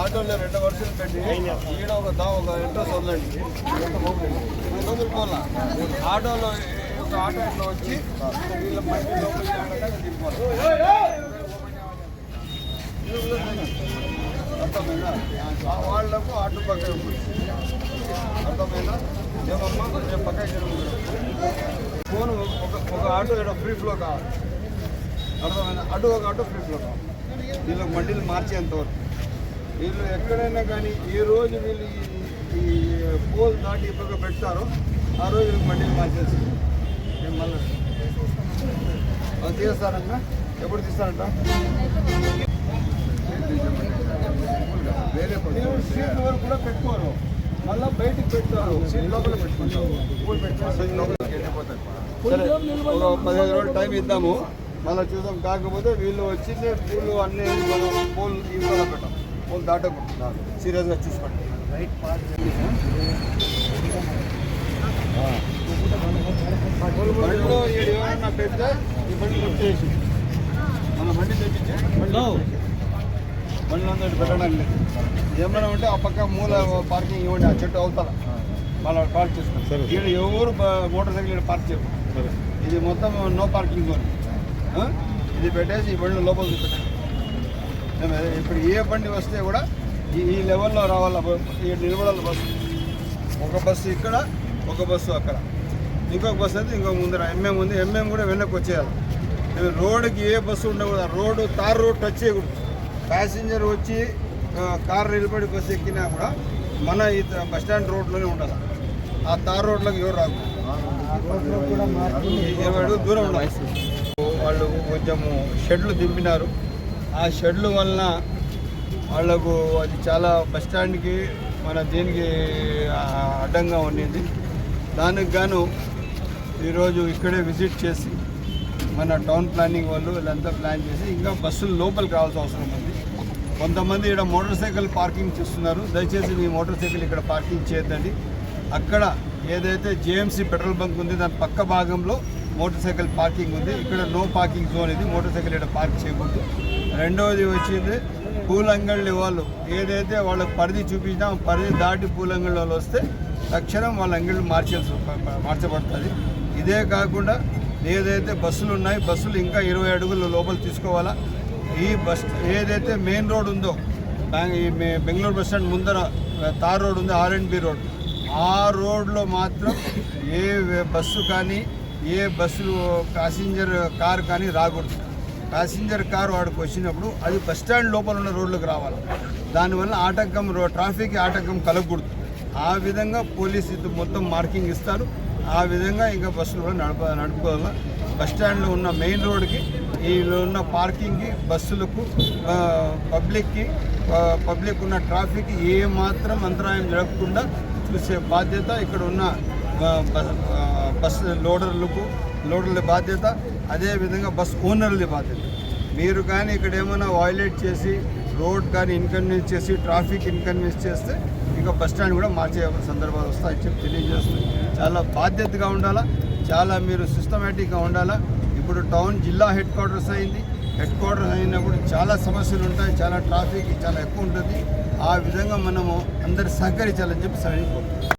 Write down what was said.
ఆటోలో రెండు వర్షాలు పెట్టి ఈడ ఒక దా ఒక ఇంట్రెస్ట్ వదలండి వదులుకోవాలా ఆటోలో ఒక ఆటో ఇట్లా వచ్చి వీళ్ళ మంచి అర్థమైనా వాళ్ళకు ఆటో పక్క అర్థమైనా ఏమమ్మా నేను పక్కకి ఫోన్ ఒక ఒక ఆటో ఇక్కడ ఫ్రీ ఫ్లో కావాలి. అర్థమైనా అటు ఒక ఆటో ఫ్రీ ఫ్లో కావాలి. వీళ్ళకి మండీలు మార్చేంత వరకు. వీళ్ళు ఎక్కడైనా కానీ ఏ రోజు వీళ్ళు ఈ- ఈ పోల్ దాటి ఇప్పుడు పెడతారో ఆ రోజు వీళ్ళకి బండిలు మార్చేసి నేను మళ్ళీ అది తీస్తారన్నా ఎప్పుడు తీస్తారంట? వేరే సీట్ వరకు కూడా పెట్టుకోరు. మళ్ళీ బయటికి పెడతారు. సీట్ లోపల పెట్టుకుంటారు. పూలు పెట్టుకుంటారు సీట్ లోపలికి వెళ్ళిపోతారు సరే ఒక పదిహేను రోజులు టైం ఇద్దాము. మళ్ళీ చూద్దాం. కాకపోతే వీళ్ళు వచ్చి పూలు అన్ని పూలు ఇవ్వాలి పెట్టాం పూలు దాటకుంటున్నారు. సీరియస్గా చూసుకోండి. రైట్ బండిలో ఈడు ఏమన్నా పెడితే ఈ బండి లిఫ్ట్ చేసి మన బండి తెప్పించి బండిలో బండ్లు అందరూ పెట్టడానికి లేదు ఏమైనా ఉంటే ఆ పక్క మూల పార్కింగ్ ఇవ్వండి ఆ చెట్టు అవతల. వాళ్ళు పార్క్ చేసుకోండి ఇక్కడ ఎవరు బ- మోటార్ సైకిల్ ఇక్కడ పార్క్ చేయరు. ఇది మొత్తం నో పార్కింగ్ జోన్? ఇది పెట్టేసి ఈ బండ్లు లోపలికి పెట్టండి ఇప్పుడు ఏ బండి వస్తే కూడా ఈ ఈ లెవెల్లో రావాల ఈ నిలబడాలి బస్సు. ఒక బస్సు ఇక్కడ ఒక బస్సు అక్కడ. ఇంకొక బస్సు అయితే ఇంకొక ముందర. ఎంఎం ఉంది. ఎంఎం కూడా వెనక్కి వచ్చేయాలి. రోడ్డుకి ఏ బస్సు ఉండకూడదు రోడ్డు తార్ రోడ్ టచ్ చేయకూడదు. ప్యాసింజర్ వచ్చి కార్ నిలబడి బస్సు ఎక్కినా కూడా మన ఈ బస్ స్టాండ్ రోడ్లోనే ఉండాలి. ఆ తార్ రోడ్లోకి ఎవరు రాదు ఇరవై అడుగులు దూరం ఉండాలి. వాళ్ళు కొంచెము షెడ్లు దింపినారు. ఆ షెడ్లు వలన వాళ్ళకు అది చాలా బస్ స్టాండ్కి మన దీనికి అడ్డంగా ఉండింది. దానికి గాను ఈరోజు ఇక్కడే విజిట్ చేసి మన టౌన్ ప్లానింగ్ వాళ్ళు వీళ్ళంతా ప్లాన్ చేసి ఇంకా బస్సులు లోపలికి రావాల్సిన అవసరం ఉంది. కొంతమంది ఇక్కడ మోటార్ సైకిల్ పార్కింగ్ చేస్తున్నారు. దయచేసి మీ మోటార్ సైకిల్ ఇక్కడ పార్కింగ్ చేయొద్దండి. అక్కడ ఏదైతే జేఎంసీ పెట్రోల్ బంక్ ఉంది దాని పక్క భాగంలో మోటార్ సైకిల్ పార్కింగ్ ఉంది. ఇక్కడ నో పార్కింగ్ జోన్ ఇది. మోటార్ సైకిల్ ఇక్కడ పార్క్ చేయకూడదు. రెండవది వచ్చింది పూలంగళ్ళి వాళ్ళు. ఏదైతే వాళ్ళకి పరిధి చూపించినా పరిధి దాటి పూలంగళ్ళ వాళ్ళు వస్తే తక్షణం వాళ్ళ అంగళ్ళు మార్చాల్సి మార్చబడుతుంది. ఇదే కాకుండా ఏదైతే బస్సులు ఉన్నాయి బస్సులు ఇంకా ఇరవై అడుగుల లోపల తీసుకోవాలా. ఈ బస్ ఏదైతే మెయిన్ రోడ్ ఉందో ఈ బెంగళూరు బస్ స్టాండ్ ముందర తార్ రోడ్ ఉంది ఆర్ అండ్ బి రోడ్. ఆ రోడ్లో మాత్రం ఏ బస్సు కానీ ఏ బస్సులు ప్యాసింజర్ కార్ కానీ రాకూడదు. ప్యాసింజర్ కారు వాడికి వచ్చినప్పుడు అది బస్ స్టాండ్ లోపల ఉన్న రోడ్లకు రావాలి. దానివల్ల ఆటంకం రో ట్రాఫిక్ ఆటంకం కలగకూడదు. ఆ విధంగా పోలీస్ మొత్తం మార్కింగ్ ఇస్తారు. ఆ విధంగా ఇంకా బస్సులు కూడా నడప నడుపుకోవాలి. బస్ స్టాండ్లో ఉన్న మెయిన్ రోడ్కి ఈ ఉన్న పార్కింగ్కి బస్సులకు పబ్లిక్కి పబ్లిక్ ఉన్న ట్రాఫిక్ ఏ మాత్రం అంతరాయం జరగకుండా చూసే బాధ్యత ఇక్కడ ఉన్న బస్ లోడర్లకు లోడర్ల బాధ్యత అదేవిధంగా బస్ ఓనర్ల బాధ్యత. మీరు కానీ ఇక్కడ ఏమైనా వాయిలేట్ చేసి రోడ్ కానీ ఇన్కన్వీనియన్స్ చేసి ట్రాఫిక్ ఇన్కన్వీనియన్స్ చేస్తే ఇంకా బస్ స్టాండ్ కూడా మార్చే సందర్భాలు వస్తాయని చెప్పి తెలియజేస్తుంది. చాలా బాధ్యతగా ఉండాలా చాలా మీరు సిస్టమేటిక్గా ఉండాలా. ఇప్పుడు టౌన్ జిల్లా హెడ్ క్వార్టర్స్ అయింది. హెడ్ క్వార్టర్స్ అయినప్పుడు చాలా సమస్యలు ఉంటాయి చాలా ట్రాఫిక్ చాలా ఎక్కువ ఉంటుంది. ఆ విధంగా మనము అందరు సహకరించాలని చెప్పి సరైన